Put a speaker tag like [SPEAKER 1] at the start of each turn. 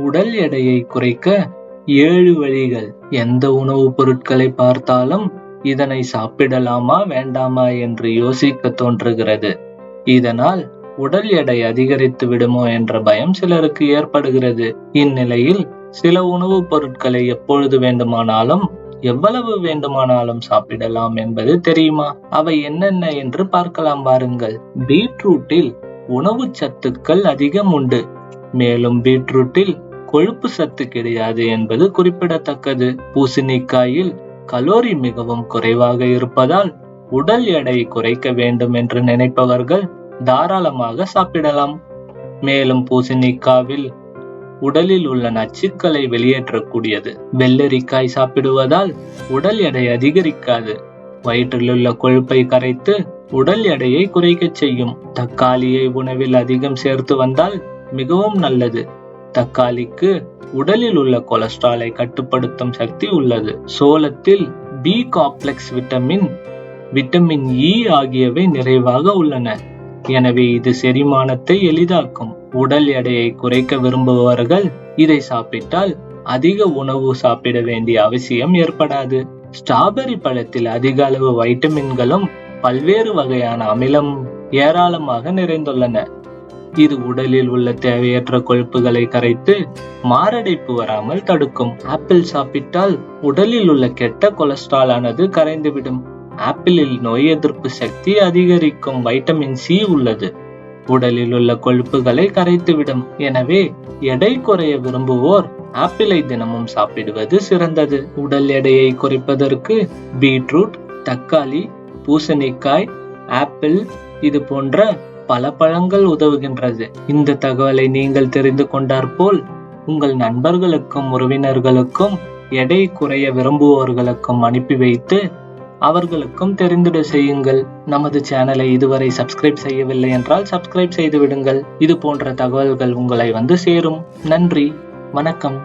[SPEAKER 1] உடல் எடையை குறைக்க ஏழு வழிகள். எந்த உணவுப் பொருட்களை பார்த்தாலும் இதனை சாப்பிடலாமா வேண்டாமா என்று யோசிக்க தோன்றுகிறது. இதனால் உடல் எடை அதிகரித்து விடுமோ என்ற பயம் சிலருக்கு ஏற்படுகிறது. இந்நிலையில் சில உணவுப் பொருட்களை எப்பொழுது வேண்டுமானாலும் எவ்வளவு வேண்டுமானாலும் சாப்பிடலாம் என்பது தெரியுமா? அவை என்னென்ன என்று பார்க்கலாம் வாருங்கள். பீட்ரூட்டில் உணவு சத்துக்கள் அதிகம் உண்டு. மேலும் பீட்ரூட்டில் கொழுப்பு சத்து கிடையாது என்பது குறிப்பிடத்தக்கது. பூசணிக்காயில் கலோரி மிகவும் குறைவாக இருப்பதால் உடல் எடை குறைக்க வேண்டும் என்று நினைப்பவர்கள் தாராளமாக சாப்பிடலாம். மேலும் பூசணிக்காவில் உடலில் உள்ள நச்சுக்களை வெளியேற்றக்கூடியது. வெள்ளரிக்காய் சாப்பிடுவதால் உடல் எடை அதிகரிக்காது. வயிற்றிலுள்ள கொழுப்பை கரைத்து உடல் எடையை குறைக்கச் செய்யும். தக்காளியை உணவில் அதிகம் சேர்த்து வந்தால் மிகவும் நல்லது. தக்காளிக்கு உடலில் உள்ள கொலஸ்ட்ராலை கட்டுப்படுத்தும் சக்தி உள்ளது. சோளத்தில் B complex vitamin vitamin E ஆகியவை நிறைவாக உள்ளன. எனவே இது செரிமானத்தை எளிதாக்கும். உடல் எடையை குறைக்க விரும்புபவர்கள் இதை சாப்பிட்டால் அதிக உணவு சாப்பிட வேண்டிய அவசியம் ஏற்படாது. ஸ்ட்ராபெரி பழத்தில் அதிக அளவு வைட்டமின்களும் பல்வேறு வகையான அமிலம் ஏராளமாக நிறைந்துள்ளன. இது உடலில் உள்ள தேவையற்ற கொழுப்புகளை கரைத்து மாரடைப்பு வராமல் தடுக்கும். ஆப்பிள் சாப்பிட்டால் உடலில் உள்ள கெட்ட கொலஸ்ட்ரால் ஆனது கரைந்துவிடும். ஆப்பிளில் நோய் எதிர்ப்பு சக்தி அதிகரிக்கும் வைட்டமின் சி உள்ளது. உடலில் உள்ள கொழுப்புகளை கரைத்துவிடும். எனவே எடை குறைய விரும்புவோர் ஆப்பிளை தினமும் சாப்பிடுவது சிறந்தது. உடல் எடையை குறைப்பதற்கு பீட்ரூட் தக்காளி பூசணிக்காய் ஆப்பிள் இது போன்ற பல பழங்கள் உதவுகின்றது. இந்த தகவலை நீங்கள் தெரிந்து கொண்டாற்போல் உங்கள் நண்பர்களுக்கும் உறவினர்களுக்கும் எடை குறைய விரும்புவோர்களுக்கும் அனுப்பி வைத்து அவர்களுக்கும் தெரிந்திட செய்யுங்கள். நமது சேனலை இதுவரை சப்ஸ்கிரைப் செய்யவில்லை என்றால் சப்ஸ்கிரைப் செய்து விடுங்கள் இது போன்ற தகவல்கள் உங்களை வந்து சேரும். நன்றி. வணக்கம்.